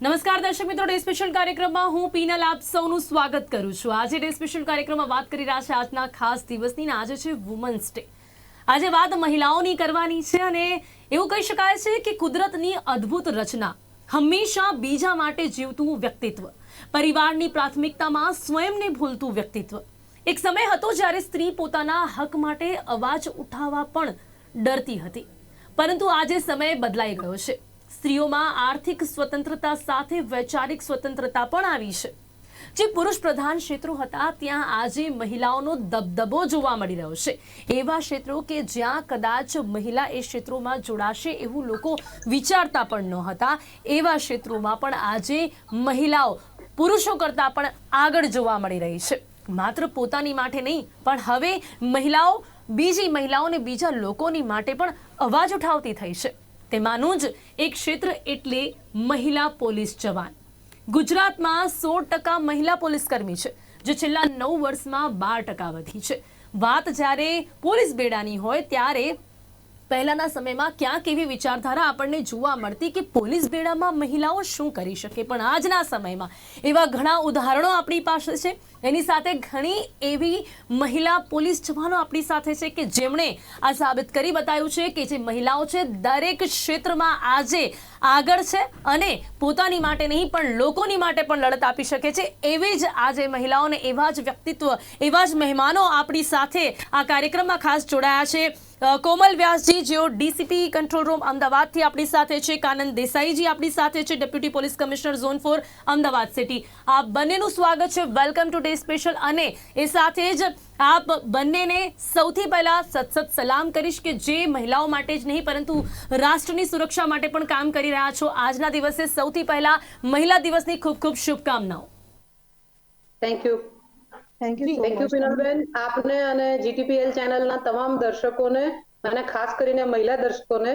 નમસ્કાર દર્શક મિત્રો, ડે સ્પેશિયલ કાર્યક્રમમાં હું પીનલ આપ સૌનું સ્વાગત કરું છું. આજે ડે સ્પેશિયલ કાર્યક્રમમાં વાત કરી રહ્યા છે આજના ખાસ દિવસની ને આજે છે વુમન્સ ડે આજે વાત મહિલાઓની કરવાની છે અને એવું કહી શકાય છે કે કુદરતની અદ્ભુત રચના હંમેશા બીજા માટે જીવતું વ્યક્તિત્વ, પરિવારની પ્રાથમિકતામાં સ્વયંને ભૂલતું વ્યક્તિત્વ. એક સમય હતો જ્યારે સ્ત્રી પોતાના હક માટે અવાજ ઉઠાવવા પણ ડરતી હતી. પરંતુ આજે સમય બદલાઈ ગયો છે. સ્ત્રીઓમાં આર્થિક સ્વતંત્રતા સાથે વૈચારિક સ્વતંત્રતા પણ આવી છે. જે પુરુષ પ્રધાન ક્ષેત્રો હતા, ત્યાં આજે મહિલાઓનો દબદબો જોવા મળી રહ્યો છે. એવા ક્ષેત્રો કે જ્યાં કદાચ મહિલા એ ક્ષેત્રોમાં જોડાશે એવું લોકો વિચારતા પણ ન હતા એવા ક્ષેત્રોમાં પણ આજે મહિલાઓ પુરુષો કરતાં પણ આગળ જોવા મળી રહી છે. માત્ર પોતાની માટે નહીં, પણ હવે મહિલાઓ, બીજી મહિલાઓને બીજા લોકોની માટે પણ અવાજ ઉઠાવતી થઈ છે. તેમાંનું જ એક ક્ષેત્ર એટલે મહિલા પોલીસ જવાન. ગુજરાતમાં સોળ ટકા મહિલા પોલીસ કર્મી છે, જે છેલ્લા નવ વર્ષમાં બાર ટકા વધી છે. વાત જ્યારે પોલીસ બેડાની હોય, ત્યારે પહેલાના સમયમાં ક્યાંક એવી વિચારધારા આપણને જોવા મળતી કે પોલીસ બેડામાં મહિલાઓ શું કરી શકે. પણ આજના સમયમાં એવા ઘણા ઉદાહરણો આપણી પાસે છે. એની સાથે ઘણી એવી મહિલા પોલીસ જવાનો આપણી સાથે છે કે જેમણે આ સાબિત કરી બતાવ્યું છે કે જે મહિલાઓ છે દરેક ક્ષેત્રમાં આજે આગળ છે અને પોતાની માટે નહીં, પણ લોકોની માટે પણ લડત આપી શકે છે. એવી જ આજે મહિલાઓને એવા જ વ્યક્તિત્વ, એવા જ મહેમાનો આપણી સાથે આ કાર્યક્રમમાં ખાસ જોડાયા છે. કોમલ વ્યાસજી, જેઓ ડીસીપી કંટ્રોલ રૂમ અમદાવાદથી આપણી સાથે છે. કાનંદ દેસાઈજી આપણી સાથે છે. Deputy police commissioner zone four Ahmedabad city. આ બંનેનું સ્વાગત છે. Welcome today special. અને એ સાથે જ આપ બંનેને સૌથી પહેલા સતસત સલામ કરીશ કે જે મહિલાઓ માટે જ નહીં, પરંતુ રાષ્ટ્રની સુરક્ષા માટે પણ કામ કરી રહ્યા છો. આજના દિવસે સૌથી પહેલા મહિલા દિવસની ખૂબ ખૂબ શુભકામનાઓ. Thank you thank you thank you Pinalben આપને અને જીટીપીએલ ચેનલના તમામ દર્શકોને અને ખાસ કરીને મહિલા દર્શકોને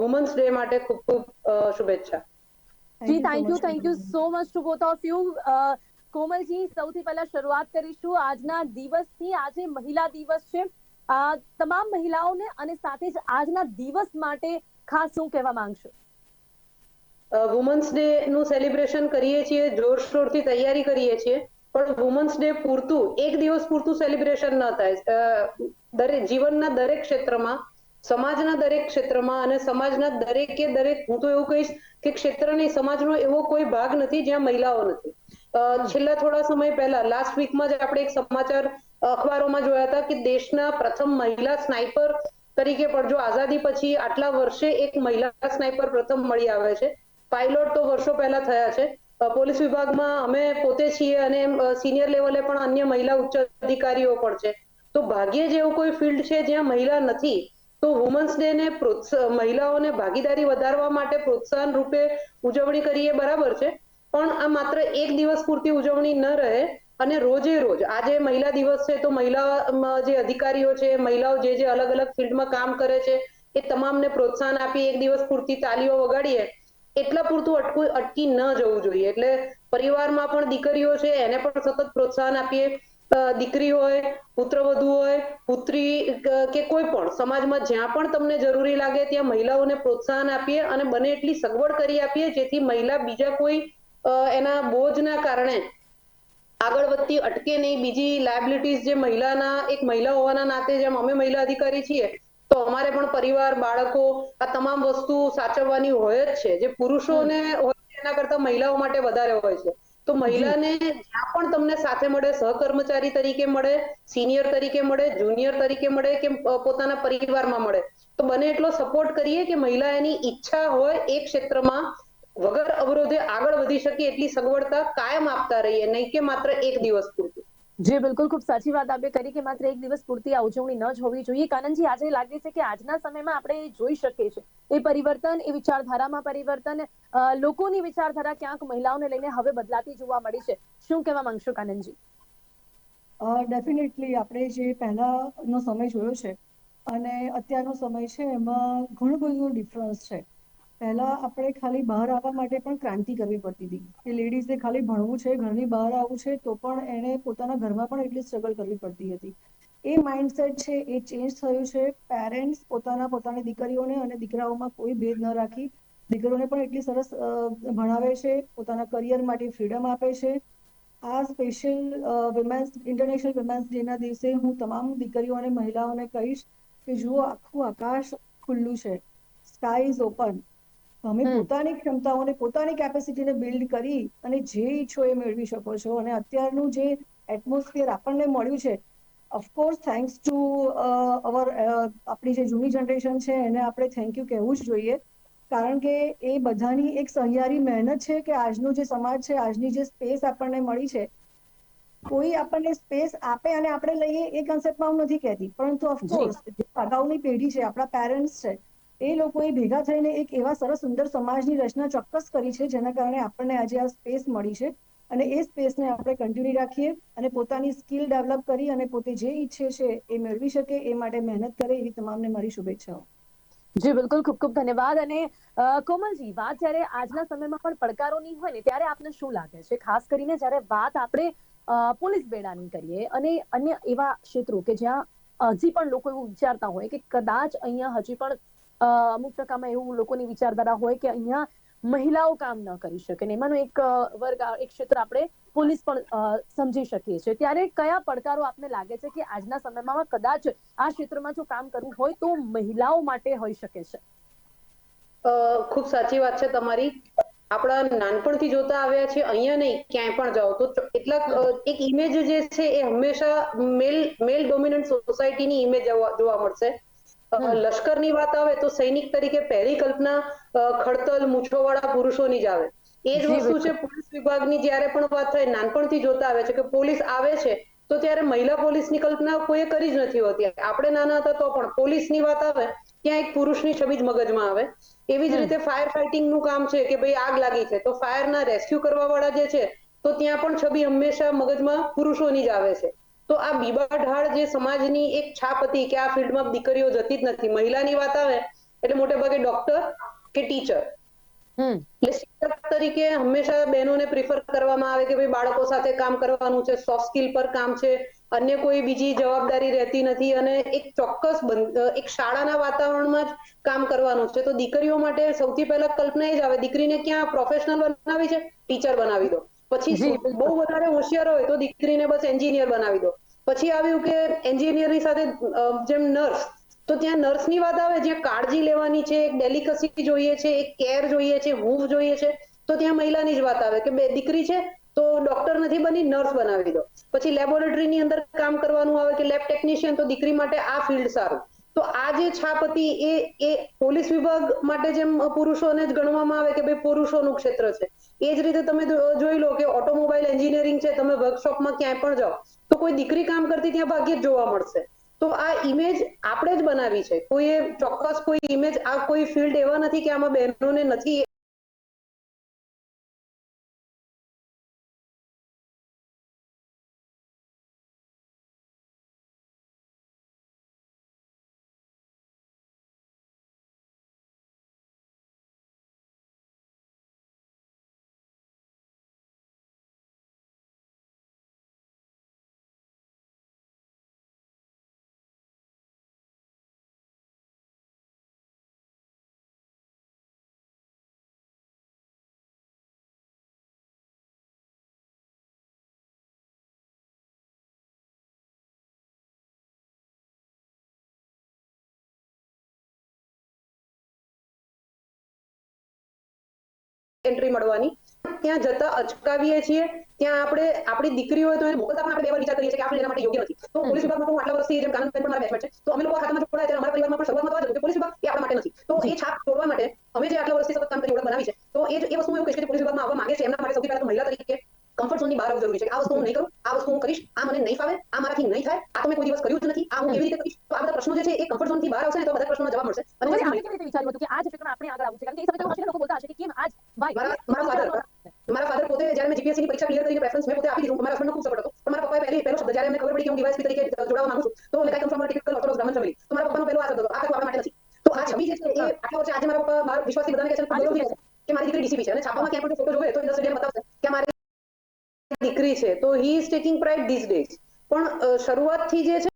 વુમન્સ ડે માટે ખૂબ ખૂબ શુભેચ્છા. જી thank you thank you so much to both of you કોમલજી સૌથી પહેલા શરૂઆત કરીશું. આજના દિવસથી આજે મહિલા દિવસ છે. તમામ મહિલાઓને અને સાથે જ આજના દિવસ માટે ખાસ શું કહેવા માંગશો. વુમન્સ ડે નું સેલિબ્રેશન કરીએ છીએ જોરશોરથી તૈયારી કરીએ છીએ. પણ વુમન્સ ડે પૂરતું, એક દિવસ પૂરતું સેલિબ્રેશન ન થાય. દરેક જીવનના દરેક ક્ષેત્રમાં, સમાજના દરેક ક્ષેત્રમાં અને સમાજના દરેકે દરેક, હું તો એવું કહીશ કે ક્ષેત્ર નહીં, સમાજનો એવો કોઈ ભાગ નથી જ્યાં મહિલાઓ નથી. છેલ્લા થોડા સમય પહેલા લાસ્ટ વીકમાં જ આપણે એક સમાચાર અખબારોમાં જોયા હતા કે દેશના પ્રથમ મહિલા સ્નાઇપર તરીકે પણ જો આઝાદી પછી આટલા વર્ષે એક મહિલા સ્નાઇપર પ્રથમ મળી આવે છે. પાયલોટ તો વર્ષો પહેલા થયા છે. પોલીસ વિભાગમાં અમે પોતે છીએ અને સિનિયર લેવલે પણ અન્ય મહિલા ઉચ્ચ અધિકારીઓ પણ છે. તો ભાગ્યે જ એવું કોઈ ફિલ્ડ છે જ્યાં મહિલા નથી, તો વુમન્સ ડે ને મહિલાઓને ભાગીદારી વધારવા માટે પ્રોત્સાહન રૂપે ઉજવણી કરીએ બરાબર છે, પણ આ માત્ર એક દિવસ પૂરતી ઉજવણી ન રહે અને રોજે રોજ, આજે મહિલા દિવસ છે તો મહિલા જે અધિકારીઓ છે, મહિલાઓ જે જે અલગ અલગ ફિલ્ડમાં કામ કરે છે, એ તમામને પ્રોત્સાહન આપી એક દિવસ પૂરતી તાલીઓ વગાડીએ એટલા પૂરતું અટકું, અટકી ન જવું જોઈએ. એટલે પરિવારમાં પણ દીકરીઓ છે, એને પણ સતત પ્રોત્સાહન આપીએ. દીકરી હોય પુત્રવધુ હોય, પુત્રી કે કોઈ પણ, સમાજમાં જ્યાં પણ તમને જરૂરી લાગે ત્યાં મહિલાઓને પ્રોત્સાહન આપીએ અને બને એટલી સગવડ કરી આપીએ, જેથી મહિલા બીજા કોઈ એના બોજના કારણે આગળ વધતી અટકે નહીં. બીજી લાયબિલિટીઝ જે મહિલાના, એક મહિલા હોવાના નાતે જેમ અમે મહિલા અધિકારી છીએ તો અમારે પણ પરિવાર બાળકો આ તમામ વસ્તુ સાચવવાની હોય જ છે. જે પુરુષોને હોય એના કરતા મહિલાઓ માટે વધારે હોય છે. તો મહિલાને જ્યાં પણ તમને સાથે મળે સહકર્મચારી તરીકે મળે સિનિયર તરીકે મળે જુનિયર તરીકે મળે કે પોતાના પરિવારમાં મળે તો બને એટલો સપોર્ટ કરીએ કે મહિલા એની ઈચ્છા હોય એ ક્ષેત્રમાં વગર અવરોધે આગળ વધી શકે એટલી સગવડતા કાયમ આપતા રહીએ નહીં કે માત્ર એક દિવસ પૂરતું. જી, બિલકુલ. ખૂબ સાચી વાત આપે. કરી કે માત્ર એક દિવસ પૂરતી આ ઉજવણી ન જ હોવી જોઈએ. કાનનજી, આજે લાગે છે કે આજના સમયમાં આપણે જોઈ શકીએ છીએ. એ પરિવર્તન, એ વિચારધારામાં પરિવર્તન લોકોની વિચારધારા ક્યાંક મહિલાઓને લઈને હવે બદલાતી જોવા મળી છે. શું કહેવા માંગશો, કાનનજી? ડેફિનેટલી આપણે જે પહેલાનો સમય જોયો છે અને અત્યારનો સમય છે, એમાં ઘણું બધું ડિફરન્સ છે. પહેલા આપણે ખાલી બહાર આવવા માટે પણ ક્રાંતિ કરવી પડતી હતી. કે લેડીઝે ખાલી ભણવું છે, ઘરની બહાર આવવું છે, તો પણ એને પોતાના ઘરમાં પણ એટલી સ્ટ્રગલ કરવી પડતી હતી. એ માઇન્ડસેટ છે, એ ચેન્જ થયું છે. પેરેન્ટ્સ પોતાના પોતાની દીકરીઓને અને દીકરાઓમાં કોઈ ભેદ ન રાખી દીકરીઓને પણ એટલી સરસ ભણાવે છે, પોતાના કરિયર માટે ફ્રીડમ આપે છે. આ સ્પેશિયલ વિમેન્સ ઇન્ટરનેશનલ વિમેન્સ ડેના દિવસે હું તમામ દીકરીઓ અને મહિલાઓને કહીશ કે જુઓ આખું આકાશ ખુલ્લું છે. સ્કાય ઇઝ ઓપન તમે પોતાની ક્ષમતાઓને પોતાની કેપેસિટીને બિલ્ડ કરી અને જે ઈચ્છો એ મેળવી શકો છો. અને અત્યારનું જે એટમોસ્ફિયર આપણને મળ્યું છે ઓફકોર્સ થેન્ક્સ ટુ અવર આપણી જે જૂની જનરેશન છે એને આપણે થેન્ક યુ કહેવું જ જોઈએ. કારણ કે એ બધાની એક સહિયારી મહેનત છે કે આજનો જે સમાજ છે આજની જે સ્પેસ આપણને મળી છે કોઈ આપણને સ્પેસ આપે અને આપણે લઈએ એ કન્સેપ્ટમાં હું નથી કહેતી. પરંતુ ઓફકોર્સ અગાઉની પેઢી છે આપણા પેરેન્ટ્સ છે એ લોકોએ ભેગા થઈને એક એવા સરસ સુંદર સમાજની રચના ચોક્કસ કરી છે, જેના કારણે આપણને આજે આ સ્પેસ મળી છે. અને એ સ્પેસને આપણે કન્ટિન્યુ રાખીએ અને પોતાની સ્કિલ ડેવલપ કરી અને પોતે જે ઈચ્છે છે એ મેળવી શકે, એ માટે મહેનત કરે એવી તમામને મારી શુભેચ્છાઓ. જી, બિલકુલ. ખૂબ ખૂબ ધન્યવાદ. અને કોમલજી, વાત જ્યારે આજના સમયમાં પણ પડકારોની હોય ને, ત્યારે આપને શું લાગે છે? ખાસ કરીને જ્યારે વાત આપણે પોલીસ બેડાની કરીએ અને અન્ય એવા ક્ષેત્રો કે જ્યાં હજી પણ લોકો એવું વિચારતા હોય કે કદાચ અહીંયા હજી પણ અમુક ટકામાં એવું લોકોની વિચારધારા હોય કે અહીંયા મહિલાઓ કામ ન કરી શકે ને એમાંનો એક વર્ગ એક ક્ષેત્ર આપણે પોલીસ પણ સમજી શકીએ છીએ. ત્યારે કયા પડકારો આપને લાગે છે કે આજના સમયમાં કદાચ આ ક્ષેત્રમાં જો કામ કરવું હોય તો મહિલાઓ માટે હોઈ શકે છે? ખૂબ સાચી વાત છે તમારી. આપણા નાનપણથી જોતા આવ્યા છે, અહીંયા નહીં, ક્યાંય પણ જાઓ તો. કેટલાક એક ઇમેજ જે છે એ હંમેશા મેલ મેલ ડોમિનન્ટ સોસાયટીની ઇમેજ જોવા મળશે. લશ્કરની વાત આવે તો સૈનિક તરીકે પહેલી કલ્પના ખડતલ મૂછોવાળા પુરુષોની જ આવે. એ જ વસ્તુ છે પોલીસ વિભાગની જ્યારે પણ વાત થાય નાનપણથી જોતા આવે છે કે પોલીસ આવે છે તો ત્યારે મહિલા પોલીસની કલ્પના કોઈએ કરી જ નથી હોતી. આપણે નાના હતા તો પણ પોલીસની વાત આવે ત્યાં એક પુરુષની છબી જ મગજમાં આવે. એવી જ રીતે ફાયર ફાઇટિંગનું કામ છે કે ભાઈ આગ લાગી છે તો ફાયરના રેસ્ક્યુ કરવા વાળા જે છે તો ત્યાં પણ છબી હંમેશા મગજમાં પુરુષોની જ આવે છે. તો આ બીબા ઢાળ જે સમાજની એક છાપ હતી કે આ ફિલ્ડમાં દીકરીઓ જતી જ નથી મહિલાની વાત આવે એટલે મોટે ભાગે ડોક્ટર કે ટીચર. એટલે શિક્ષક તરીકે હંમેશા બહેનોને પ્રિફર કરવામાં આવે કે ભાઈ બાળકો સાથે કામ કરવાનું છે સોફ્ટ સ્કિલ પર કામ છે અન્ય કોઈ બીજી જવાબદારી રહેતી નથી અને એક ચોક્કસ એક શાળાના વાતાવરણમાં જ કામ કરવાનું છે. તો દીકરીઓ માટે સૌથી પહેલા કલ્પના એ જ આવે દીકરીને ક્યાં પ્રોફેશનલ બનાવી છે? ટીચર બનાવી દો. પછી બહુ વધારે હોશિયાર હોય તો દીકરીને બસ એન્જિનિયર બનાવી દો. પછી આવ્યું કે એન્જિનિયરની સાથે જેમ નર્સ તો ત્યાં નર્સની વાત આવે જ્યાં કાળજી લેવાની છે એક ડેલિકસી જોઈએ છે એક કેર જોઈએ છે હૂફ જોઈએ છે તો ત્યાં મહિલાની જ વાત આવે કે બે દીકરી છે તો ડોક્ટર નથી બની નર્સ બનાવી દો. પછી લેબોરેટરીની અંદર કામ કરવાનું આવે કે લેબ ટેકનિશિયન તો દીકરી માટે આ ફિલ્ડ સારું. તો આ જે છાપ હતી એ એ પોલીસ વિભાગ માટે જેમ પુરુષોને જ ગણવામાં આવે કે ભાઈ પુરુષોનું ક્ષેત્ર છે. એ જ રીતે તમે જોઈ લો કે ઓટોમોબાઈલ એન્જિનિયરિંગ છે, તમે વર્કશોપમાં ક્યાંય પણ જાઓ, તો કોઈ દીકરી કામ કરતી ત્યાં ભાગ્યે જ જોવા મળશે. તો આ ઇમેજ આપણે જ બનાવી છે. કોઈએ ચોક્કસ કોઈ ઇમેજ આ કોઈ ફિલ્ડ એવા નથી કે આમાં બહેનોને નથી એન્ટ્રી મળવાની. ત્યાં જતા અચકાવીએ છીએ. ત્યાં આપણે, આપણી દીકરી હોય તો મોકલતા પણ આપણે બે વિચાર કરીએ છીએ કે આપણે એના માટે યોગ્ય નથી. તો પોલીસ વિભાગમાં હું આટલા વર્ષથી જેમ કાનૂન મારા બેચમેટ છે. તો અમે લોકો ખાતામાં જોડાયા ત્યારે અમારા પરિવારમાં પણ શરૂઆતમાં તો કે પોલીસ વિભાગ એ આપણા માટે નથી. તો એ છાપ તોડવા માટે અમે જે આટલા વર્ષથી સતત કામ કરી ઓળખ બનાવી છે, તો એ એ વસ્તુ હું એવું કહીશ કે પોલીસ વિભાગમાં આવવા માંગે છે, એમના માટે સૌથી પહેલા તો મહિલા તરીકે કમ્ફર્ટ ઝોનની બહાર જરૂરી છે કે આ વસ્તુ હું નહીં કરું આ વસ્તુ હું કરીશ આ મને નહીં ફાવે આ મારાથી નહીં થાય આ તો મેં કોઈ દિવસ કર્યું જ નથી આ હું કેવી રીતે કરીશ? તો આ બધા પ્રશ્નો જે છે એ કમ્ફર્ટ ઝોનથી બહાર આવશે ને તો બધા પ્રશ્નોનો જવાબ મળશે. અને પછી આપણે કેવી રીતે વિચાર્યું હતું કે આ જ ક્ષેત્રમાં આપણે આગળ આવવું છે? કારણ કે એ સમય તો લોકો બોલતા હશે કે કેમ આજ ભાઈ મારા ફાધર મારા ફાધર પોતે જ્યારે મેં જીપીએસસી ની પરીક્ષા ક્લિયર કરીને પ્રેફરન્સ મેં પોતે આપી દીધું. મારા હસબન્ડનો ખૂબ સપોર્ટ હતો. પણ મારા પપ્પાએ પહેલી પહેલો શબ્દ જ્યારે એમને ખબર પડી કે હું ડીવાયસપી તરીકે જોડાવા માંગુ છું તો like from typical orthodox Brahmin family તો મારા પપ્પાનો પહેલો આ શબ્દ હતો. આ કોઈ આપણા માટે નથી. તો આ છબી જે છે એ આટલા વર્ષે આજે મારા પપ્પા મારા વિશ્વાસથી બધાને કહે છે કહે કે મારી દીકરી ડીસીપી છે અને છાપામાં ક્યાંય પણ ફોટો જોવે તો ઇન્ડસ્ટ્રીયલ બતાવશે કે મારી દીકરી છે તો he is taking pride these days પણ શરૂઆતથી જે છે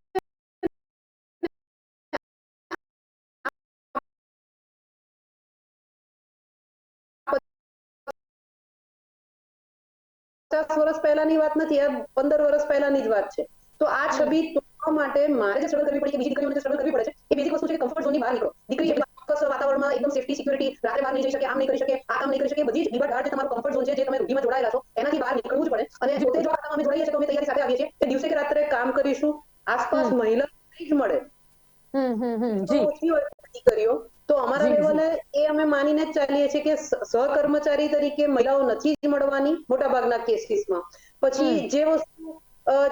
પચાસ વર્ષ પહેલાની વાત નથી આ પંદર વર્ષ પહેલાની જ વાત છે. તો આ છબી માટે મારે જે સળગ કરવી પડે બીજી દીકરીઓને સળગ કરવી પડે છે એ બીજી વસ્તુ છે કમ્ફર્ટ ઝોનની બહાર નીકળો. દીકરી ચોક્કસ વાતાવરણમાં એકદમ સેફટી સિક્યુરિટી રાત્રે બહાર નહીં જઈ શકે આમ નહીં કરી શકે આ કામ નહીં કરી શકે બધી જ જે તમારો કમ્ફર્ટ ઝોન છે જે તમે રૂઢીમાં જોડાયેલા છો. એનાથી બહાર નીકળવું જ પડે. અને જોતે જો અમે જોડાઈએ છીએ તો અમે તૈયારી સાથે આવીએ છીએ કે દિવસે કે રાત્રે કામ કરીશું આસપાસ મહિલા જ મળે. દીકરીઓ તો અમારા. લેવલે એ અમે માનીને જ ચાલીએ છીએ કે સહકર્મચારી તરીકે મહિલાઓ નથી જ મળવાની મોટાભાગના કેસીસમાં પછી જે વસ્તુ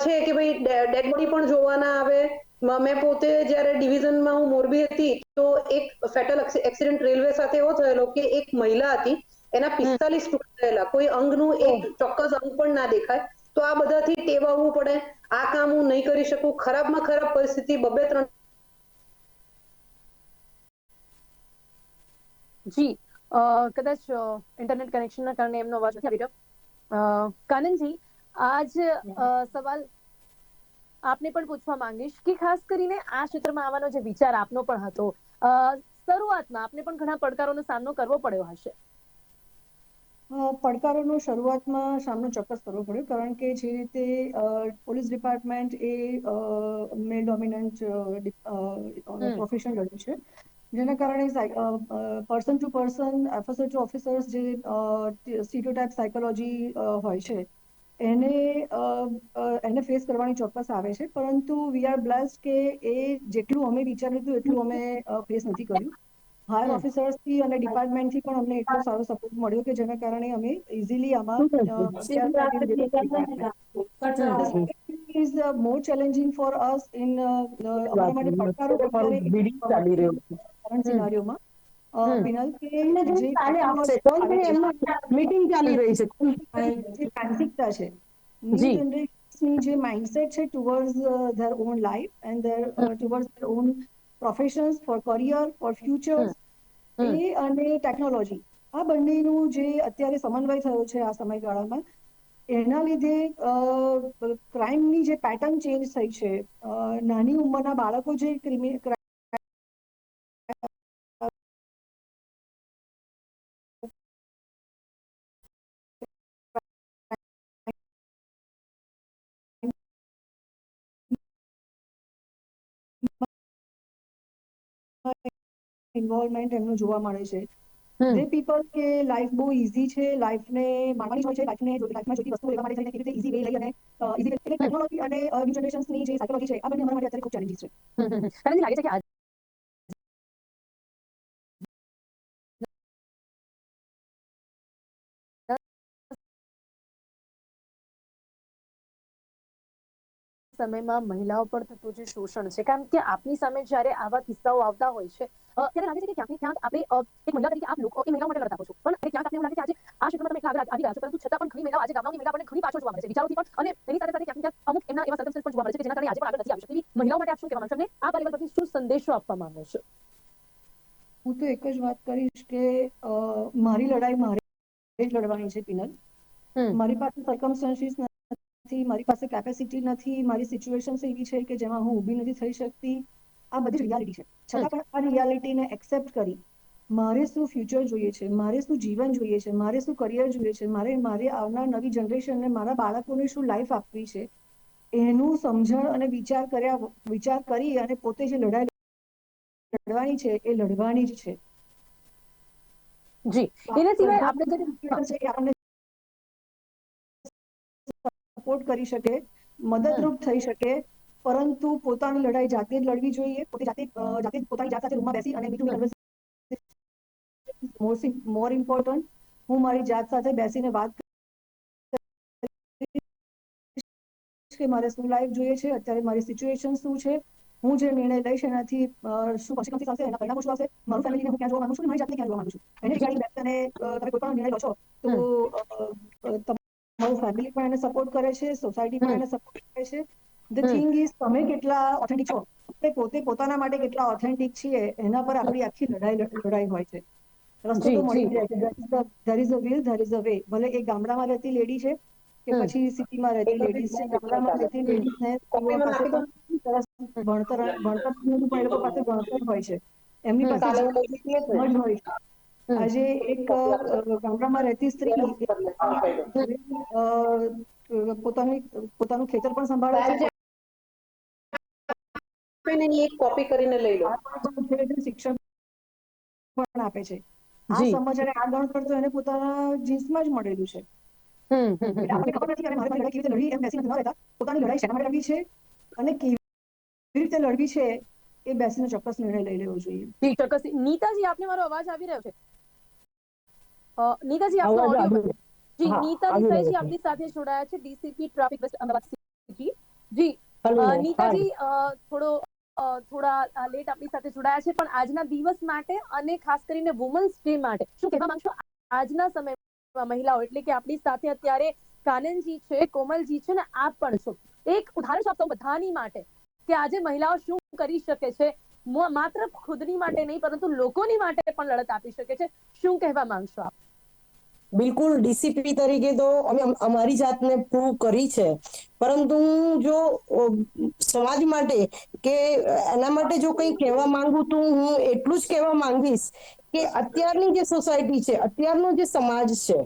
છે કે ભાઈ ડેડ બોડી પણ જોવાના આવે મ- પોતે જ્યારે ડિવિઝનમાં હું મોરબી હતી, તો એક ફેટલ એક્સિડન્ટ રેલવે સાથે એવો થયેલો કે એક મહિલા હતી, એના પિસ્તાલીસ ટુકડા થયેલા. કોઈ અંગનું એક ચોક્કસ અંગ પણ ના દેખાય. તો આ બધાથી ટેવાવવું પડે. આ કામ હું નહીં કરી શકું. ખરાબમાં ખરાબ પરિસ્થિતિ બબે ત્રણ જી. કદાચ ઇન્ટરનેટ કનેક્શનના કારણે એમનો અવાજ નથી આવી રહ્યો. કાનનજી, આજ સવાલ આપને પણ પૂછવા માંગીશ કે ખાસ કરીને આ ક્ષેત્રમાં આવવાનો જે વિચાર આપનો પણ હતો શરૂઆતમાં આપને પણ ઘણા પડકારોનો સામનો કરવો પડ્યો હશે. પડકારોનો શરૂઆતમાં સામનો ચોક્કસ કરવો પડ્યો કારણ કે જે રીતે પોલીસ ડિપાર્ટમેન્ટ એ મેલ ડોમિનન્ટ પ્રોફેશન રહ્યું છે. જેના કારણે person to person officer to officers જે સ્ટીરિયોટાઇપ સાયકોલોજી હોય છે એને એને ફેસ કરવાની ચોક્કસ આવે છે. પરંતુ વી આર બ્લેસ્ડ કે એ જેટલું અમે વિચાર્યું હતું એટલું અમે ફેસ નથી કર્યું. હાયર. ઓફિસર્સથી અને ડિપાર્ટમેન્ટથી પણ અમને એટલો સારો સપોર્ટ મળ્યો કે જેના કારણે અમે ઇઝીલી આમાં is more challenging for us uh, અમારા માટે પડકારો ચાલી રહ્યો છે. scenario માં અ, હમ. પિનલ કે જે કાલે આપશે કોણ છે? એમના મીટિંગ ચાલી રહી છે જે માનસિકતા છે. જનરેશનની જે. માઇન્ડસેટ છે towards their on life and their towards their on professions for career for future એ અને ટેકનોલોજી આ બંનેનું જે અત્યારે સમન્વય થયો છે આ સમયગાળામાં એના લીધે ક્રાઇમની જે પેટર્ન ચેન્જ થઈ છે નાની ઉંમરના બાળકો જે ક્રિમિ ઇન્વોલ્વમેન્ટ એમનું જોવા મળે છે. જે પીપલ કે લાઈફ બહુ ઈઝી છે લાઈફને માણવાની હોય છે લાઈફને લાઈફમાં જોતી વસ્તુ લેવા માટે જઈને કેવી રીતે ઈઝી વે લઈ અને ઈઝી ટેકનોલોજી અને ન્યૂ જનરેશન્સની જે સાયકોલોજી છે આ બંને અમારા માટે અત્યારે ખૂબ ચેલેન્જીસ છે હમ. લાગે છે કે સમયમાં મહિલાઓ પર થતું જે શોષણ છે કારણ કે આપની સામે જ્યારે આવા કિસ્સાઓ આવતા હોય છે ત્યારે લાગે છે કે ક્યાંક ક્યાંક આપણે એક મહિલા તરીકે આપ લોકો એ મહિલાઓ માટે લડતા છો. પણ ક્યાંક આપને એવું લાગે છે આજે આ ક્ષેત્રમાં તમે એટલા આગળ આવી રહ્યા છો પરંતુ છતાં પણ ઘણી મહિલાઓ આજે ગામડાઓની મહિલા આપણને ઘણી પાછળ જોવા મળે છે વિચારોથી પણ અને તેની સાથે સાથે ક્યાંક ક્યાંક અમુક એમના એવા circumstances પણ જોવા મળે છે કે જેના કારણે આજે પણ આગળ નથી આવી શકતી. મહિલાઓ માટે આપ શું કહેવા માંગશો? અને આ પરિબળ પરથી શું સંદેશો આપવા માંગો છો? હું તો એક જ વાત કરીશ કે મારી લડાઈ મારે જ લડવાની છે પિનલ. મારી પાસે સર્કમસ્ટન્સીસ નથી મારી પાસે કેપેસિટી નથી મારી સિચ્યુએશન એવી છે કે જેમાં હું ઊભી નથી થઈ શકતી. આ બધી રિયાલિટી છે. છતાં પણ આ રિયાલિટીને એક્સેપ્ટ કરી મારે શું ફ્યુચર જોઈએ છે મારે શું જીવન જોઈએ છે મારે શું કરિયર જોઈએ છે મારે મારે આવનાર નવી જનરેશનને મારા બાળકોને શું લાઈફ આપવી છે એનું સમજણ અને વિચાર કર્યા વિચાર કરી અને પોતે જે લડાઈ લડવાની છે એ લડવાની જ છે. જી. એના સિવાય આપણે જે આપણને સપોર્ટ કરી શકે મદદરૂપ થઈ શકે પરંતુ પોતાની લડાઈ જાતે જ લડવી જોઈએ પોતે જાતે જાતે પોતાની જાત સાથે રૂમમાં બેસી અને મોર ઇમ્પોર્ટન્ટ હું મારી જાત સાથે બેસીને વાત કે મારે શું લાઈફ જોઈએ છે અત્યારે મારી સિચ્યુએશન શું છે હું જે નિર્ણય લઈશ એનાથી શું consequences આવશે એના પરિણામો શું આવશે મારું ફેમિલીને હું ક્યાં જોવા માંગુ છું મારી જાતને ક્યાં જોવા માંગુ છું? એને રિગાર્ડિંગ તમે કોઈ પણ નિર્ણય લો છો તો અ, ફેમિલી પણ એને સપોર્ટ કરે છે સોસાયટી પણ એને સપોર્ટ કરે છે. ધ થિંગ ઇઝ તમે કેટલા ઓથેન્ટિક છો? આપણે પોતે પોતાના માટે કેટલા ઓથેન્ટિક છીએ એના પર આપણી આખી લડાઈ લડાઈ હોય છે. રસ્તો તો મળી જાય છે. There is a will there is a way ભલે એ ગામડામાં રહેતી લેડી છે કે પછી સિટીમાં રહેતી લેડીઝ છે ગામડામાં રહેતી લેડીઝને સરસ ભણતર ભણતર પણ એ લોકો પાસે ભણતર હોય છે. એમની પાસે હોય છે. આજે એક ગામડામાં રહેતી સ્ત્રી અ, પોતાની પોતાનું ખેતર પણ સંભાળે છે. એની એક કોપી કરીને લઈ લો. શિક્ષણ પણ આપે છે. આ. સમજ અને આ ગણતર તો એને પોતાના જીન્સમાં જ મળેલું છે. હમ, હમ, હમ. એટલે આપણને ખબર નથી મારે લડાઈ કેવી રીતે લડવી એમ બેસીને નથી રહેતા. પોતાની લડાઈ શેના માટે લડવી છે? અને કેવી રીતે લડવી છે? એ બેસીને ચોક્કસ નિર્ણય લઈ લેવો જોઈએ. ચોક્કસ. નીતાજી આપને મારો અવાજ આવી રહ્યો છે? નીતાજી આપનો ઓડિયો જી નીતા દેસાઈજી આપની સાથે જોડાયા છે DCP traffic west Ahmedabad ji hi. નીતાજી થોડો થોડા લેટ આપની સાથે જોડાયા છે પણ આજના દિવસ માટે અને ખાસ કરીને વુમન્સ ડે માટે શું કહેવા માંગશો? આજના સમયમાં મહિલાઓ એટલે કે આપણી સાથે અત્યારે કાનનજી છે કોમલજી છે ને આપ પણ છો. એક ઉદાહરણ આપતો બધાની માટે કે આજે મહિલાઓ શું કરી શકે છે? માત્ર ખુદની માટે નહીં પરંતુ લોકોની માટે પણ લડત આપી શકે છે. શું કહેવા માંગશો આપ? બિલકુલ ડીસીપી તરીકે તો અમે અમારી જાતને પ્રૂવ કરી છે. પરંતુ હું જો સમાજ માટે કે એના માટે જો કંઈ કહેવા માંગુ તો હું એટલું જ કહેવા માંગીશ કે અત્યારની જે સોસાયટી છે અત્યારનો જે સમાજ છે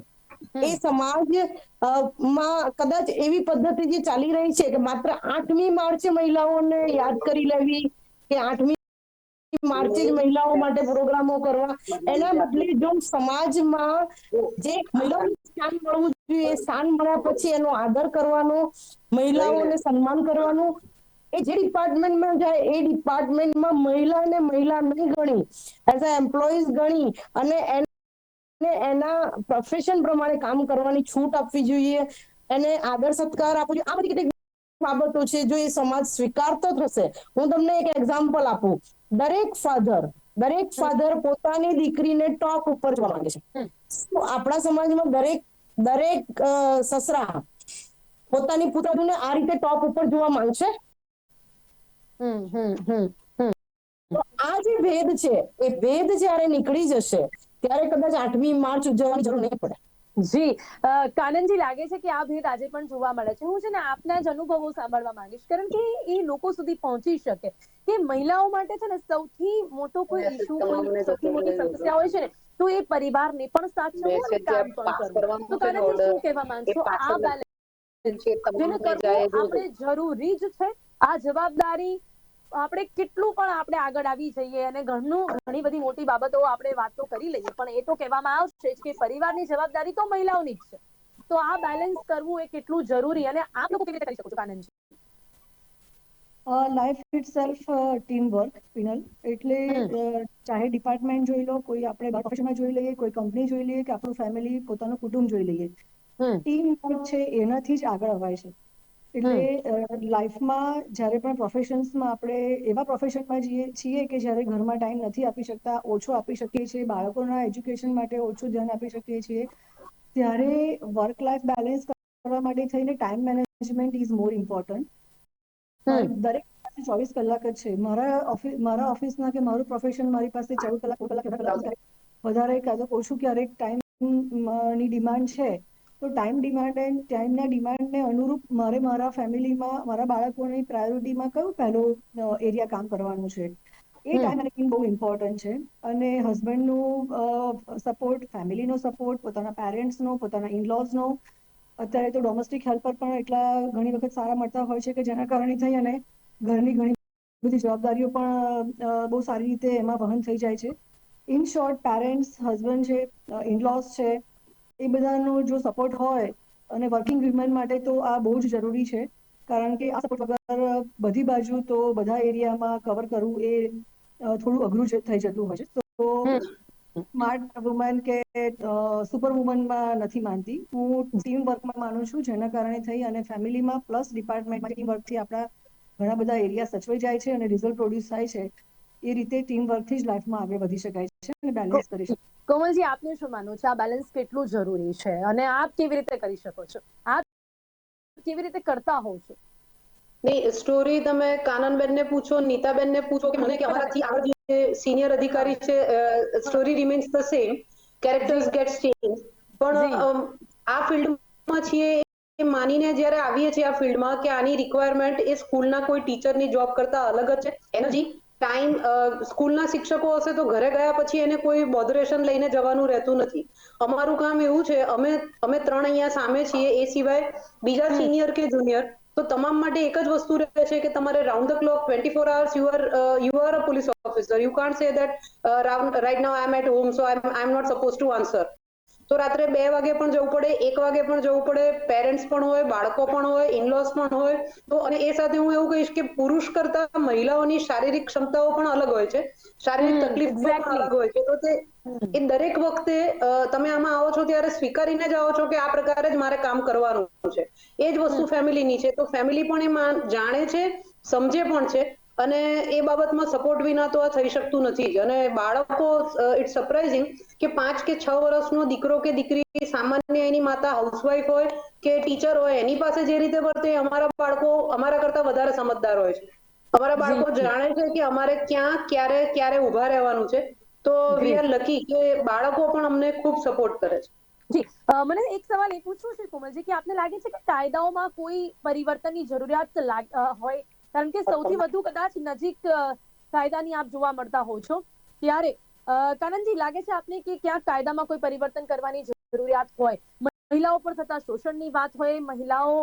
એ સમાજમાં કદાચ એવી પદ્ધતિ જે ચાલી રહી છે કે માત્ર આઠમી માર્ચે મહિલાઓને યાદ કરી લેવી કે આઠમી માર્ચે મહિલાઓ માટે પ્રોગ્રામો કરવા. એના બદલે જો સમાજમાં જે મહિલાઓને સ્થાન મળવું જોઈએ, સ્થાન મળ્યા પછી એનો આદર કરવાનો, મહિલાઓને સન્માન કરવાનું, એ જે ડિપાર્ટમેન્ટમાં જાય, એ ડિપાર્ટમેન્ટમાં મહિલાને મહિલા નહીં ગણી, એઝ અ એમ્પ્લોઈઝ ગણી અને એને એના પ્રોફેશન પ્રમાણે કામ કરવાની છૂટ આપવી જોઈએ, એને આદર સત્કાર આપવો જોઈએ. આ બધી કેટલીક બાબતો છે જો એ સમાજ સ્વીકારતો થશે હું તમને એક એક્ઝામ્પલ આપું. દરેક ફાધર દરેક ફાધર પોતાની દીકરીને ટોપ ઉપર જોવા માંગે છે. આપણા સમાજમાં દરેક દરેક સસરા પોતાની પુત્રને આ રીતે ટોપ ઉપર જોવા માંગશે? આ જે ભેદ છે એ ભેદ જ્યારે નીકળી જશે ત્યારે કદાચ આઠમી માર્ચ ઉજવવાની જરૂર નહીં પડે. જી. કાનનજી લાગે છે કે આ ભેદ આજે પણ જોવા મળે છે. હું છે ને આપના જ અનુભવો સાંભળવા માંગીશ. કારણ કે એ લોકો સુધી પહોંચી શકે. કે મહિલાઓ માટે છે ને સૌથી મોટો કોઈ ઇશ્યુ કોઈ સૌથી મોટી સમસ્યા હોય છે ને તો એ પરિવારને પણ સાચવવું અને કામ પણ કરવું તો કાનનજી શું કહેવા માંગશો? આ બેલેન્સ જેને કરવું આપણે જરૂરી જ છે. આ જવાબદારી આપણે કેટલું પણ આપણે આગળ આવી જઈએ અને ઘણું ઘણી બધી મોટી બાબતો આપણે વાતો કરી લઈએ. પણ એ તો કહેવામાં આવશે કે પરિવારની જવાબદારી તો મહિલાઓની જ છે. તો આ બેલેન્સ કરવું એ કેટલું જરૂરી અને આપ લોકો કેવી રીતે કરી શકો છો કાનનજી? Life itself team work Pinal. એટલે ચાહે ડિપાર્ટમેન્ટ જોઈ લો કોઈ આપણે પ્રોફેશનમાં જોઈ લઈએ કોઈ કંપની જોઈ લઈએ કે આપણું ફેમિલી પોતાનું કુટુંબ જોઈ લઈએ. ટીમ વર્ક છે એનાથી જ આગળ અવાય છે. એટલે લાઈફમાં જ્યારે પણ પ્રોફેશન્સમાં આપણે એવા પ્રોફેશનમાં જઈએ છીએ કે જ્યારે ઘરમાં ટાઈમ નથી આપી શકતા ઓછો આપી શકીએ છીએ બાળકોના એજ્યુકેશન માટે ઓછું ધ્યાન આપી શકીએ છીએ ત્યારે વર્ક લાઈફ બેલેન્સ કરવા માટે થઈને time management is more important દરેક પાસે ચોવીસ કલાક જ છે. મારા ઓફિસ મારા ઓફિસના કે મારું પ્રોફેશન મારી પાસે ચૌદ કલાક કલાક વધારે કાં તો ઓછું ક્યારેક ટાઈમની ડિમાન્ડ છે. તો ટાઈમ ડિમાન્ડ એન્ડ ટાઈમના ડિમાન્ડને અનુરૂપ મારે મારા ફેમિલીમાં મારા બાળકોની પ્રાયોરિટીમાં કયું પહેલો એરિયા કામ કરવાનું છે? એ ટાઈમ મેનેજમેન્ટ બહુ ઇમ્પોર્ટન્ટ છે. અને હસબન્ડનું સપોર્ટ ફેમિલીનો સપોર્ટ પોતાના પેરેન્ટ્સનો પોતાના ઇનલોઝનો અત્યારે તો ડોમેસ્ટિક હેલ્પર પણ એટલા ઘણી વખત સારા મળતા હોય છે કે જેના કારણે થઈ અને ઘરની ઘણી બધી જવાબદારીઓ પણ બહુ સારી રીતે એમાં વહન થઈ જાય છે. ઇન શોર્ટ પેરેન્ટ્સ હસબન્ડ છે ઇનલોઝ છે એ બધાનો જો સપોર્ટ હોય અને વર્કિંગ વિમેન માટે તો આ બહુ જ જરૂરી છે. કારણ કે આ સપોર્ટ વગર બધી બાજુ તો બધા એરિયામાં કવર કરવું એ થોડું અઘરું થઈ જતું હોય છે. તો સ્માર્ટ વુમન કે સુપર વુમનમાં નથી માનતી. હું ટીમ વર્કમાં માનું છું, જેના કારણે થઈ અને ફેમિલીમાં પ્લસ ડિપાર્ટમેન્ટમાં ટીમ વર્કથી આપણા ઘણા બધા એરિયા સચવાઈ જાય છે અને રિઝલ્ટ પ્રોડ્યુસ થાય છે. એ રીતે ટીમ વર્કથી જ લાઈફમાં આગળ વધી શકાય છે અને બેલેન્સ કરી શકાય કોમલજી આપનું શું માનવું છે? આ બેલેન્સ કેટલું જરૂરી છે? અને આપ કેવી રીતે કરી શકો છો? આપ કેવી રીતે કરતા હોવ છો? નહીં સ્ટોરી તમે કાનનબેનને પૂછો નીતાબેનને પૂછો કે મને કે અમારાથી આગળ જે સિનિયર અધિકારી છે story remains the same characters gets change પણ આ ફિલ્ડમાં છીએ એ માનીને જ્યારે આવીએ છીએ આ ફિલ્ડમાં કે આની રિક્વાયરમેન્ટ એ સ્કૂલના કોઈ ટીચરની જોબ કરતા અલગ જ છે. એનર્જી ટાઈમ સ્કૂલના શિક્ષકો હશે તો ઘરે ગયા પછી એને કોઈ બોધરેશન લઈને જવાનું રહેતું નથી. અમારું કામ એવું છે અમે અમે ત્રણ અહીંયા સામે છીએ એ સિવાય બીજા સિનિયર કે જુનિયર તો તમામ માટે એક જ વસ્તુ રહે છે કે તમારે round the clock twenty four hours you are you are a police officer you can't say that right now I am at home so I am not suppose to answer તો રાત્રે બે વાગે પણ જવું પડે એક વાગે પણ જવું પડે પેરેન્ટ્સ પણ હોય બાળકો પણ હોય ઇનલોસ પણ હોય. તો અને એ સાથે હું એવું કહીશ કે પુરુષ કરતા મહિલાઓની શારીરિક ક્ષમતાઓ પણ અલગ હોય છે. શારીરિક તકલીફ પણ અલગ હોય છે. તો તે એ દરેક વખતે તમે આમાં આવો છો ત્યારે સ્વીકારીને જ આવો છો કે આ પ્રકારે જ મારે કામ કરવાનું છે. એ જ વસ્તુ ફેમિલીની છે. તો ફેમિલી પણ એ જાણે છે સમજે પણ છે. અને એ બાબતમાં સપોર્ટ વિના તો આ થઈ શકતું નથી જ. અને બાળકો ઇટ્સ સરપ્રાઇઝિંગ કે પાંચ કે છ વર્ષનો દીકરો કે દીકરી સામાન્ય એની માતા હાઉસવાઈફ હોય કે ટીચર હોય એની પાસે જે રીતે વર્તે અમારા બાળકો અમારા કરતા વધારે સમજદાર હોય છે. અમારા બાળકો જાણે છે કે અમારે ક્યાં ક્યારે ક્યારે ઊભા રહેવાનું છે. તો વી આર લકી કે બાળકો પણ અમને ખૂબ સપોર્ટ કરે છે. જી. મને એક સવાલ એ પૂછવું છે કોમલજી કે આપને લાગે છે કે કાયદાઓમાં કોઈ પરિવર્તનની જરૂરિયાત લાગ- હોય કારણ કે સૌથી વધુ કદાચ નજીક કાયદાની આપ જોવા મળતા હો છો. ત્યારે કાનનજી લાગે છે આપને કે ક્યાંક કાયદામાં કોઈ પરિવર્તન કરવાની જરૂરિયાત હોય? મહિલાઓ પર થતા શોષણની વાત હોય મહિલાઓ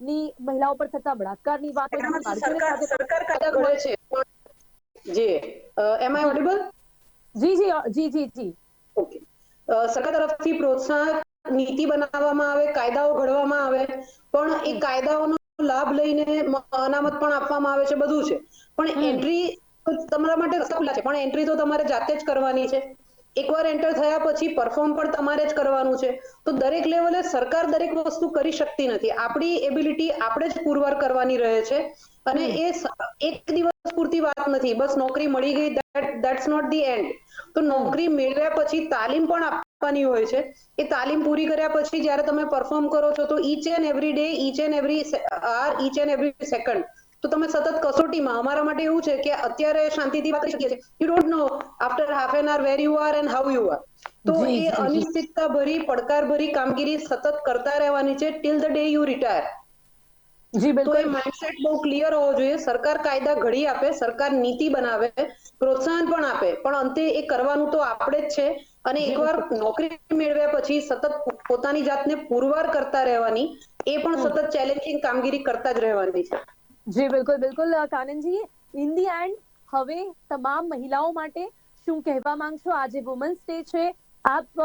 ની મહિલાઓ પર થતા બળાત્કારની વાત હોય સરકાર સરકાર કાયદા ઘડે છે? જી. એમ આઈ ઓડિબલ જી જી જી જી જી. ઓકે. સરકાર તરફથી પ્રોત્સાહન નીતિ બનાવવામાં આવે કાયદાઓ ઘડવામાં આવે પણ એ કાયદાઓનો લાભ લઈને અનામત પણ આપવામાં આવે છે બધું છે. પણ એન્ટ્રી તમારા માટે રસ્તા ખુલ્લા છે પણ એન્ટ્રી તો તમારે જાતે જ કરવાની છે. એકવાર એન્ટર થયા પછી પરફોર્મ પણ તમારે જ કરવાનું છે. તો દરેક લેવલે સરકાર દરેક વસ્તુ કરી શકતી નથી. આપણી એબિલિટી આપણે જ પુરવાર કરવાની રહે છે. અને એ એક દિવસ પૂરતી વાત નથી. બસ નોકરી મળી ગઈ દેટ્સ નોટ ધી એન્ડ તો નોકરી મેળવ્યા પછી તાલીમ પણ આપવાની હોય છે. એ તાલીમ પૂરી કર્યા પછી જ્યારે તમે પરફોર્મ કરો છો તો each and every day each and every hour each and every second તો તમે સતત કસોટીમાં અમારા માટે એવું છે કે અત્યારે શાંતિથી વાત કરી શકીએ છીએ. You don't know after half an hour where you are and how you are તો એ. અનિશ્ચિતતા ભરી પડકાર ભરી કામગીરી સતત કરતા રહેવાની છે till the day you retire જી બિલકુલ. માઇન્ડસેટ બહુ ક્લિયર હોવો જોઈએ. સરકાર કાયદા ઘડી આપે સરકાર નીતિ બનાવે પ્રોત્સાહન પણ આપે પણ અંતે એ કરવાનું તો આપણે જ છે અને એકવાર નોકરી મેળવ્યા પછી સતત પોતાની જાતને પુરવાર કરતા રહેવાની એ પણ સતત ચેલેન્જિંગ કામગીરી કરતા જ રહેવાની છે જી બિલકુલ બિલકુલ કાનનજી ઇન ધી એન્ડ હવે તમામ મહિલાઓ માટે શું કહેવા માંગશો આજે વુમન્સ ડે છે આપ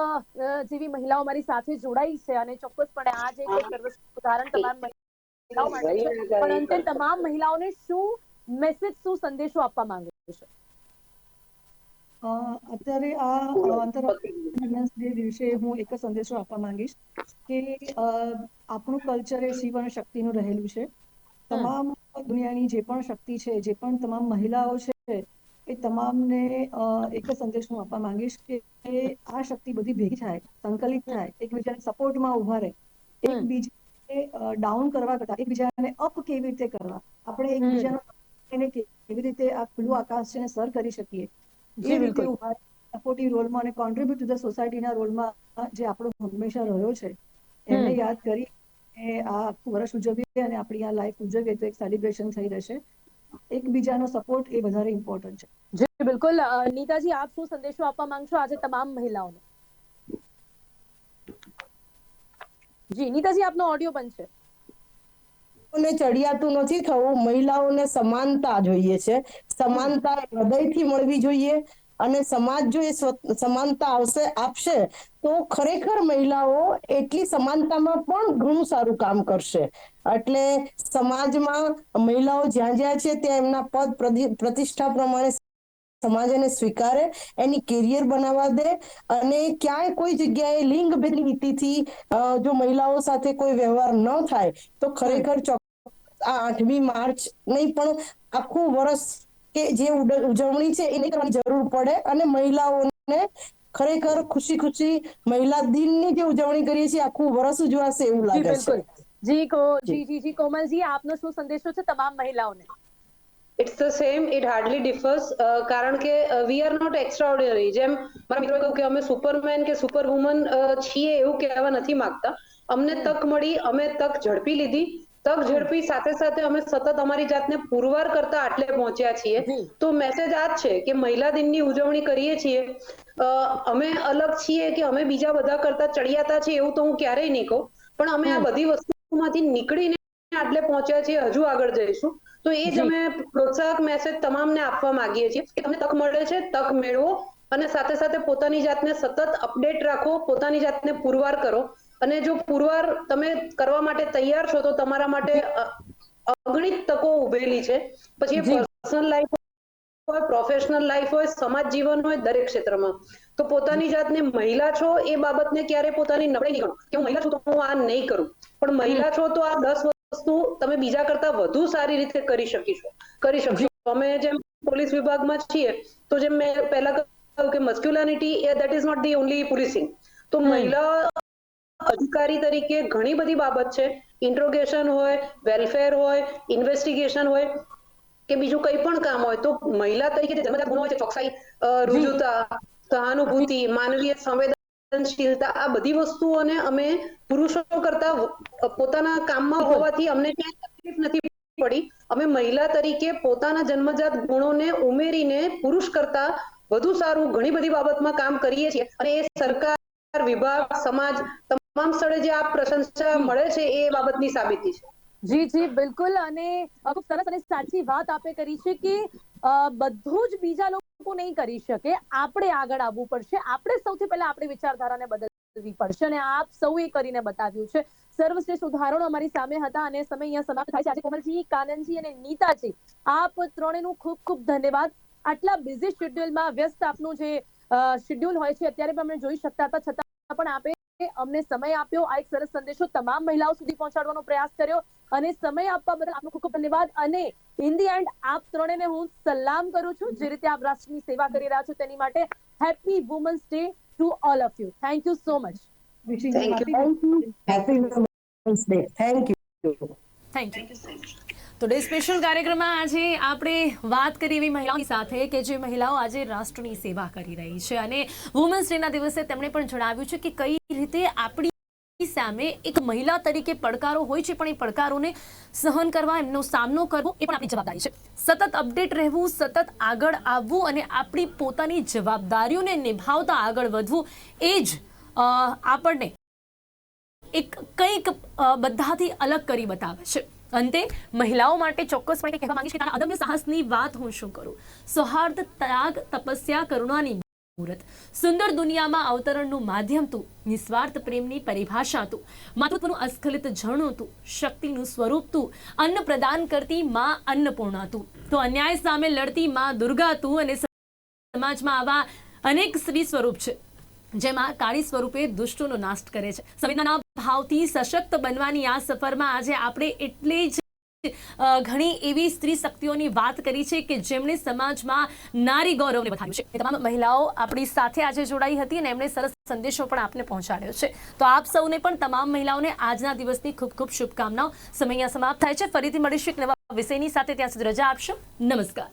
જેવી મહિલાઓ મારી સાથે જોડાઈ છે અને ચોક્કસપણે આ જે ઉદાહરણ તમામ મહિલાઓ માટે પણ અંતે તમામ મહિલાઓને શું મેસેજ શું સંદેશો આપવા માંગે છો અત્યારે આ આંતરરાષ્ટ્રીય ડે દિવસે હું એક સંદેશો આપવા માંગીશ કે આપણું કલ્ચર એ શિવ અને શક્તિનું રહેલું છે. તમામ દુનિયાની જે પણ શક્તિ છે, જે પણ તમામ મહિલાઓ છે, એ તમામને એક સંદેશ હું આપવા માંગીશ કે આ શક્તિ બધી ભેગી થાય, સંકલિત થાય, એકબીજાને સપોર્ટમાં ઊભા રહે, એકબીજાને ડાઉન કરવા કરતા, એકબીજાને અપ કેવી રીતે કરવા, આપણે એકબીજાનો કેવી રીતે આ ખુલ્લું આકાશ છે સર કરી શકીએ એ રીતે ઊભા સપોર્ટિવ રોલમાં અને કોન્ટ્રીબ્યુટ ટુ ધ સોસાયટીના રોલમાં જે આપણો હંમેશા રહ્યો છે એમને યાદ કરી એ આ વર્ષ ઉજવીએ અને આપણી આ લાઈફ ઉજવીએ તો એક સેલિબ્રેશન થઈ રહેશે. એકબીજાનો સપોર્ટ એ વધારે ઇમ્પોર્ટન્ટ છે. જી બિલકુલ. નીતાજી આપ શું સંદેશો આપવા માંગશો આજે તમામ મહિલાઓને? જી નીતાજી આપનો ઓડિયો બંધ છે. ને ચડિયાતું નથી થવું. મહિલાઓને સમાનતા જોઈએ છે. સમાનતા હૃદયથી મળવી જોઈએ અને સમાજ જો એ સમાનતા આવશે, આપશે, તો ખરેખર મહિલાઓ એટલી સમાનતામાં પણ ઘણું સારું કામ કરશે. એટલે સમાજમાં મહિલાઓ જ્યાં જ્યાં છે ત્યાં એમના પદ પ્રતિષ્ઠા પ્રમાણે સમાજ એને સ્વીકારે, એની કેરિયર બનાવવા દે અને ક્યાંય કોઈ જગ્યાએ લિંગ ભેદની નીતિથી જો મહિલાઓ સાથે કોઈ વ્યવહાર ન થાય, તો ખરેખર આ આઠમી માર્ચ નહીં પણ આખું વર્ષ કે જે ઉજવણી છે એ કરવાની જરૂર પડે અને મહિલાઓને ખરેખર ખુશી ખુશી મહિલા દિનની જે ઉજવણી કરીએ છીએ આખું વર્ષ ઉજવાશે એવું લાગે છે. જી કો જી. જી જી કોમલજી આપનો શું સંદેશો છે તમામ મહિલાઓને? It's the same it hardly differs કારણ કે વી આર નોટ એક્સ્ટ્રાઓર્ડિનરી જેમ મારા મિત્રો કહ્યું કે અમે સુપરમેન કે સુપર વુમન છીએ એવું કહેવા નથી માંગતા. અમને તક મળી અમે તક ઝડપી લીધી. તક ઝડપી સાથે સાથે અમે સતત અમારી જાતને પુરવાર કરતા આટલે પહોંચ્યા છીએ. તો મેસેજ આ જ છે કે મહિલા દિનની ઉજવણી કરીએ છીએ. અમે અલગ છીએ કે અમે બીજા બધા કરતા ચડિયાતા છીએ એવું તો હું ક્યારેય નહીં કહું. પણ અમે આ બધી વસ્તુમાંથી નીકળીને આટલે પહોંચ્યા છીએ હજુ આગળ જઈશું. તો એ જ અમે પ્રોત્સાહક મેસેજ તમામને આપવા માંગીએ છીએ કે તમને તક મળે છે તક મેળવો અને સાથે સાથે પોતાની જાતને સતત અપડેટ રાખો પોતાની જાતને પુરવાર કરો. અને જો પુરવાર તમે કરવા માટે તૈયાર છો તો તમારા માટે અગણિત તકો ઉભેલી છે. પછી એ પર્સનલ લાઈફ હોય પ્રોફેશનલ લાઈફ હોય સમાજ જીવન હોય દરેક ક્ષેત્રમાં. તો પોતાની જાતને મહિલા છો એ બાબતને ક્યારે પોતાની નબળી નહીં ગણો. કે હું મહિલા છું તો હું આ નહીં કરું. પણ મહિલા છો તો આ દસ વસ્તુ તમે બીજા કરતા વધુ સારી રીતે કરી શકીશો કરી શકશો અમે જેમ પોલીસ વિભાગમાં છીએ તો જેમ મેં પહેલા કહ્યું કે masculinity that is not the only policing તો મહિલા અધિકારી તરીકે ઘણી બધી બાબત છે. ઇન્ટ્રોગેશન હોય વેલફેર હોય ઇન્વેસ્ટિગેશન હોય કે બીજું કંઈ પણ કામ હોય તો મહિલા તરીકે જે જન્મજાત ગુણો છે, ચોકસાઈ રુજુતા, સહાનુભૂતિ, માનવીય સંવેદનશીલતા આ બધી વસ્તુઓને અમે પુરુષો કરતા પોતાના કામમાં હોવાથી અમને ક્યાંય તકલીફ નથી પડી. અમે મહિલા તરીકે પોતાના જન્મજાત ગુણોને ઉમેરીને પુરુષ કરતા વધુ સારું ઘણી બધી બાબતમાં કામ કરીએ છીએ. અને એ સરકાર, વિભાગ, સમાજ તમામ સ્થળે જે આ પ્રશંસા મળે છે એ બાબતની સાબિતી છે. જી જી બિલકુલ. અને ખૂબ સરસ અને સાચી વાત આપે કરી છે કે બધું જ બીજા લોકો નહીં કરી શકે. આપણે આગળ આવવું પડશે. આપણે સૌથી પહેલા આપણી વિચારધારાને બદલવી પડશે અને આપ સૌએ કરીને બતાવ્યું છે. સર્વશ્રેષ્ઠ ઉદાહરણો અમારી સામે હતા અને સમય અહીંયા સમાપ્ત થાય છે. આજે કોમલજી કાનનજી અને નીતાજી આપ ત્રણેયનું ખૂબ ખૂબ ધન્યવાદ. આટલા બિઝી શેડ્યુલમાં વ્યસ્ત આપનું જે શેડ્યુલ હોય છે અત્યારે પણ અમે જોઈ શકતા હતા. છતાં પણ આપે અમને સમય આપ્યો આ એક સરસ સંદેશો તમામ મહિલાઓ સુધી પહોંચાડવાનો પ્રયાસ કર્યો અને સમય આપવા બદલ આપનો ખૂબ ખૂબ ધન્યવાદ. અને ઇન ધી એન્ડ આપ ત્રણેને હું સલામ કરું છું. જે રીતે આપ રાષ્ટ્રની સેવા કરી રહ્યા છો તેની માટે happy women's day to all of you thank you so much happy women's day thank you thank you તો ડે સ્પેશિયલ કાર્યક્રમમાં આજે આપણે વાત કરી એવી મહિલાઓની સાથે કે જે મહિલાઓ આજે રાષ્ટ્રની સેવા કરી રહી છે. અને વુમન્સ ડેના દિવસે તેમણે પણ જણાવ્યું છે કે કઈ રીતે આપણી સામે એક મહિલા તરીકે પડકારો હોય છે, પણ એ પડકારોને સહન કરવા, એમનો સામનો કરવો એ પણ આપણી જવાબદારી છે. સતત અપડેટ રહેવું, સતત આગળ આવવું અને આપણી પોતાની જવાબદારીઓને નિભાવતા આગળ વધવું એ જ આપણને એક કંઈક બધાથી અલગ કરી બતાવે છે. અંતે, મહિલાઓ માટે ચોક્કસપણે કહેવા માંગીશ કે તારા અદમ્ય સાહસની વાત હું શું કરું? સૌહાર્દ, ત્યાગ, તપસ્યા, કરુણાની મુહૂર્ત સુંદર દુનિયામાં અવતરણનું માધ્યમ તું, નિસ્વાર્થ પ્રેમની પરિભાષા તું, માતૃત્વનું અસ્ખલિત ઝરણું તું, શક્તિનું સ્વરૂપ તું, અન્ન પ્રદાન કરતી માં અન્નપૂર્ણા તું. તો અન્યાય સામે લડતી માં દુર્ગા તું અને સમાજમાં આવા અનેક સ્ત્રી સ્વરૂપ છે, જેમાં કાળી સ્વરૂપે દુષ્ટોનો નાશ કરે છે. સંવેદનાના ભાવથી સશક્ત બનવાની આ સફરમાં આજે આપણે એટલે જ ઘણી એવી સ્ત્રી શક્તિઓની વાત કરી છે કે જેમણે સમાજમાં નારી ગૌરવને વધાર્યું છે. તમામ મહિલાઓ આપણી સાથે આજે જોડાઈ હતી અને એમણે સરસ સંદેશો પણ આપને પહોંચાડ્યો છે. તો આપ સૌને પણ તમામ મહિલાઓને આજના દિવસની ખૂબ ખૂબ શુભકામનાઓ. સમય સમાપ્ત થાય છે. ફરીથી મળીશું એક નવા વિષયની સાથે. ત્યાં સુધી રજા આપશો. નમસ્કાર.